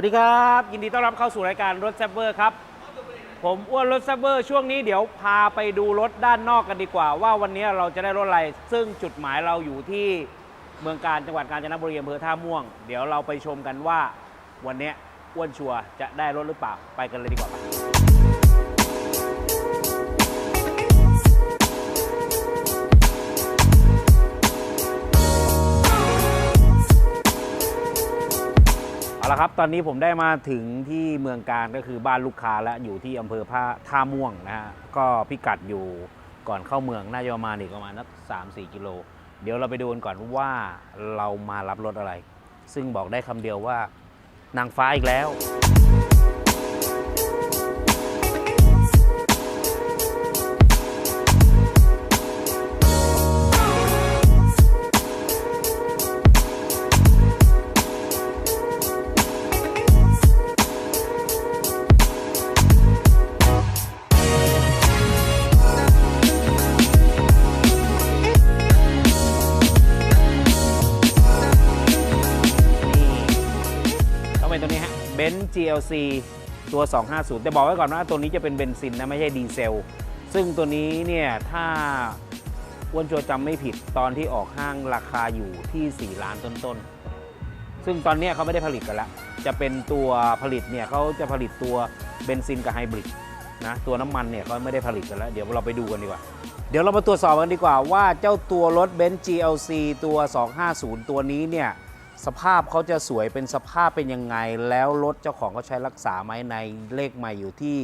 วัสดีครับ ยินดีต้อนรับเข้าสู่รายการรถแซบเบอร์ครับ ผมอ้วนรถแซบเบอร์ช่วงนี้เดี๋ยวพาไปดูรถด้านนอกกันดีกว่า ว่าวันนี้เราจะได้รถอะไร ซึ่งจุดหมายเราอยู่ที่เมืองการจังหวัดกาญจนบุรีอำเภอท่าม่วง เดี๋ยวเราไปชมกันว่าวันนี้อ้วนชัวร์จะได้รถหรือเปล่าไปกันเลยดีกว่า ละครับ ตอนนี้ผมได้มาถึงที่เมืองการก็คือบ้านลูกค้าและอยู่ที่อำเภอท่าท่าม่วงนะฮะก็พิกัดอยู่ก่อนเข้าเมืองน่าจะประมาณอีกประมาณนักสามสี่กิโล เดี๋ยวเราไปดูกันก่อนว่าเรามารับรถอะไร ซึ่งบอกได้คำเดียวว่านางฟ้าอีกแล้ว GLC ตัว 250 แต่บอกไว้ก่อนว่าตัวนี้จะเป็นเบนซินนะไม่ใช่ดีเซล ซึ่งตัวนี้เนี่ยถ้าอ้วนชัวจำไม่ผิดตอนที่ออกห้างราคาอยู่ที่ 4 ล้านต้นๆ ซึ่งตอนนี้เขาไม่ได้ผลิตกันแล้วจะเป็นตัวผลิตเนี่ยเขาจะผลิตตัวเบนซินกับไฮบริดนะตัวน้ำมันเนี่ยเขาไม่ได้ผลิตกันแล้ว เดี๋ยวเราไปดูกันดีกว่า เดี๋ยวเรามาตรวจสอบกันดีกว่าว่าเจ้าตัวรถเบนซ์ GLC ตัว 250 ตัวนี้เนี่ย สภาพเขาจะสวยเป็นสภาพเป็นยังไง แล้วรถเจ้าของเขาใช้รักษาไหมในเลขใหม่อยู่ที่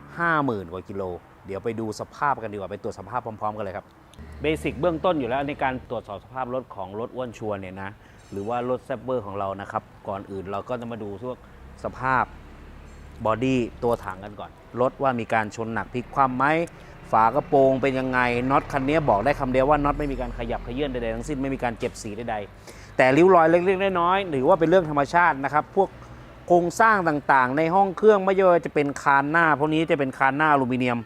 50,000 กว่ากิโล เดี๋ยวไปดูสภาพกันดีกว่าไปตรวจสภาพพร้อม ๆ กันเลยครับเบสิกเบื้องต้นอยู่แล้วในการตรวจสอบสภาพรถของรถอ้วนชัวร์เนี่ยนะหรือว่ารถแซบเบอร์ของเรานะครับ ก่อนอื่นเราก็จะมาดูพวกสภาพบอดี้ตัวถังกันก่อนรถว่ามีการชนหนักพลิกคว่ำไหมฝากระโปรงเป็นยังไงน็อตคันนี้บอกได้คำเดียวว่าน็อตไม่มีการขยับเขยื่นใดๆทั้งสิ้นไม่มีการเก็บสีใดๆ แต่ริ้วรอยเล็กๆน้อยๆหรือว่าเป็นเรื่องธรรมชาตินะครับ พวกโครงสร้างต่างๆ ในห้องเครื่องไม่ว่าจะเป็นคานหน้า พวกนี้จะเป็นคานหน้าอลูมิเนียม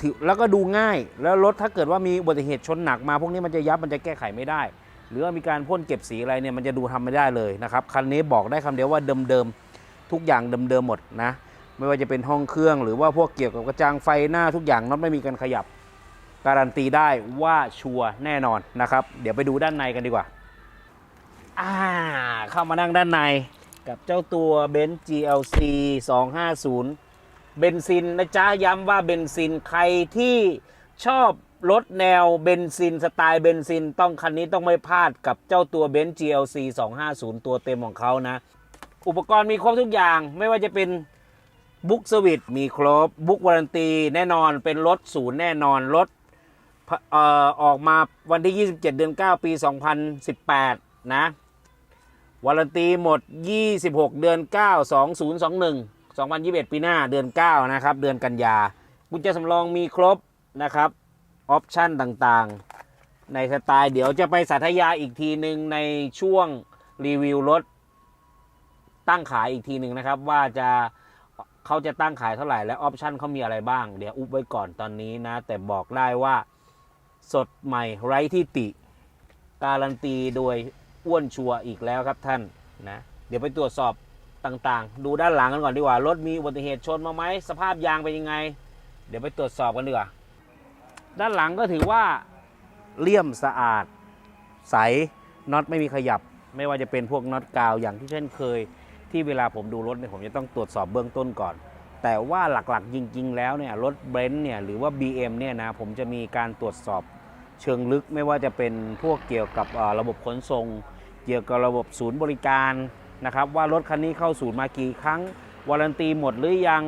ถือแล้วก็ดูง่าย แล้วรถถ้าเกิดว่ามีอุบัติเหตุชนหนักมา พวกนี้มันจะยับมันจะแก้ไขไม่ได้ หรือว่ามีการพ่นเก็บสีอะไรเนี่ยมันจะดูทำไม่ได้เลยนะครับคันนี้บอกได้คำเดียวว่าเดิมๆทุกอย่างเดิมๆหมดนะไม่ว่าจะเป็นห้องเครื่องหรือว่าพวกเกี่ยวกับกระจังไฟหน้าทุกอย่างน็อตไม่มีการขยับ การันตีได้ว่าชัวร์แน่นอนนะครับ เดี๋ยวไปดูด้านในกันดีกว่า อ่า เข้ามานั่งด้านในกับเจ้าตัวเบนซ์ GLC 250 เบนซินนะจ๊ะ ย้ำว่าเบนซินใครที่ชอบรถแนวเบนซินสไตล์เบนซินต้องคันนี้ต้องไม่พลาดกับเจ้าตัวเบนซ์ GLC 250 ตัวเต็มของเขานะ อุปกรณ์มีครบทุกอย่างไม่ว่าจะเป็นบุ๊กสวิตมีครบบุ๊กวารันตีแน่นอนเป็นรถศูนย์แน่นอนรถออกมาวันที่ 27 เดือน 9 ปี 2018 นะ วารันตีหมด 26 เดือน 9 2021 2021 ปีหน้าเดือน 9 นะครับ เดือนกันยากุญแจสำรองมีครบนะครับ ออปชั่นต่างๆ ในสไตล์เดี๋ยวจะไปสาธยาอีกทีหนึ่งในช่วงรีวิวรถ ตั้งขายอีกทีหนึ่งนะครับ ว่าจะเขาจะตั้งขายเท่าไหร่และออปชันเขามีอะไรบ้าง เดี๋ยวอุบไว้ก่อนตอนนี้นะ แต่บอกได้ว่าสดใหม่ไร้ที่ติ การันตีโดย อ้วนชัวร์อีกแล้วครับท่านนะเดี๋ยวไปตรวจสอบต่างๆ ดูด้านหลังกันก่อนดีกว่ารถมีอุบัติเหตุชนมาไหมสภาพยางเป็นยังไง เดี๋ยวไปตรวจสอบกันดีกว่าด้านหลังก็ถือว่าเลี่ยมสะอาดใสน็อตไม่มีขยับ ไม่ว่าจะเป็นพวกน็อตกาวอย่างที่เช่นเคย ที่เวลาผมดูรถเนี่ยผมจะต้องตรวจสอบเบื้องต้นก่อน แต่ว่าหลักๆจริง ๆ แล้วเนี่ยรถเบรนซ์เนี่ยหรือว่า BM เนี่ยนะผมจะมีการตรวจสอบ เชิงลึกไม่ว่าจะเป็นพวกเกี่ยวกับระบบขนส่ง เกี่ยวกับระบบศูนย์บริการนะครับว่ารถคันนี้เข้าศูนย์มากี่ครั้งวารันตีหมดหรือยัง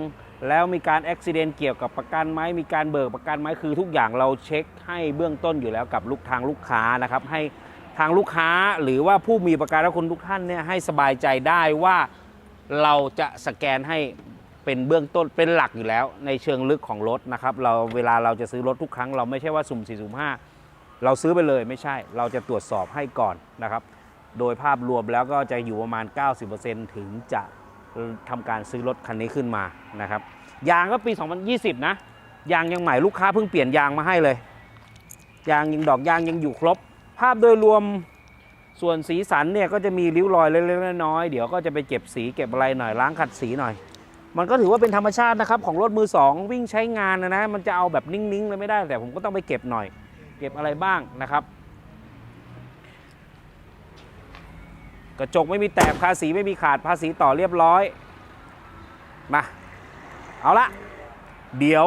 แล้วมีการอุบิเหตุเกี่ยวกับประกันไหมมีการเบิกประกันไหมคือทุกอย่างเราเช็คให้เบื้องต้นอยู่แล้วกับลูกทางลูกค้านะครับให้ทางลูกค้าหรือว่าผู้มีประกันและคุณทุกท่านเนี่ยให้สบายใจได้ว่าเราจะสแกนให้เป็นเบื้องต้นเป็นหลักอยู่แล้วในเชิงลึกของรถนะครับเราเวลาเราจะซื้อรถทุกครั้งเราไม่ใช่ว่าสุ่มสี่สุ่มห้า เราซื้อไปเลยไม่ใช่ เราจะตรวจสอบให้ก่อนนะครับ โดยภาพรวมแล้วก็จะอยู่ประมาณ 90%ถึงจะทำการซื้อรถคันนี้ขึ้นมานะครับ ยางก็ปี 2020 นะ ยางยังใหม่ลูกค้าเพิ่งเปลี่ยนยางมาให้เลย ยางยังดอกยางยังอยู่ครบ ภาพโดยรวมส่วนสีสันเนี่ยก็จะมีริ้วรอยเล็กๆน้อยๆเดี๋ยวก็จะไปเก็บสีเก็บอะไรหน่อยล้างขัดสีหน่อย มันก็ถือว่าเป็นธรรมชาตินะครับของรถมือสองวิ่งใช้งานนะนะมันจะเอาแบบนิ่งๆเลยไม่ได้แต่ผมก็ต้องไปเก็บหน่อย เก็บอะไรบ้างนะครับ กระจกไม่มีแตกภาษีไม่มีขาดภาษีต่อเรียบร้อยมาเอาละเดี๋ยว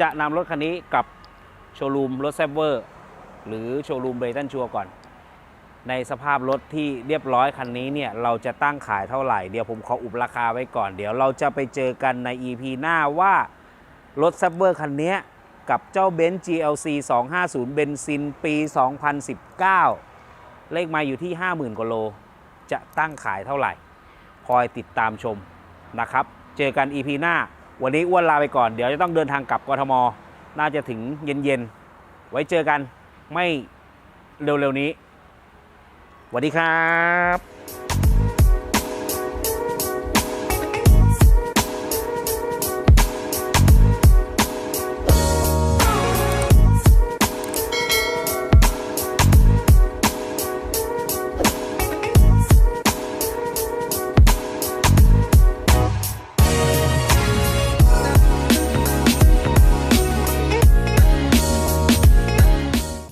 จะนำรถคันนี้กลับโชว์รูมรถแซบเวอร์หรือโชว์รูมเบรตันชัวก่อน ในสภาพรถที่เรียบร้อยคันนี้เนี่ย เราจะตั้งขายเท่าไหร่ เดี๋ยวผมขออุบราคาไว้ก่อน เดี๋ยวเราจะไปเจอกันใน EP หน้าว่ารถแซบเวอร์คันนี้ กับเจ้าเบนซ์ GLC 250 เบนซินปี 2019 เลขมาอยู่ที่ 50,000กว่าโล จะตั้งขายเท่าไหร่ คอยติดตามชมนะครับ เจอกัน EP หน้า วันนี้อ้วนลาไปก่อน เดี๋ยวจะต้องเดินทางกลับกทม น่าจะถึงเย็นๆ ไว้เจอกันไม่เร็วๆนี้สวัสดีครับ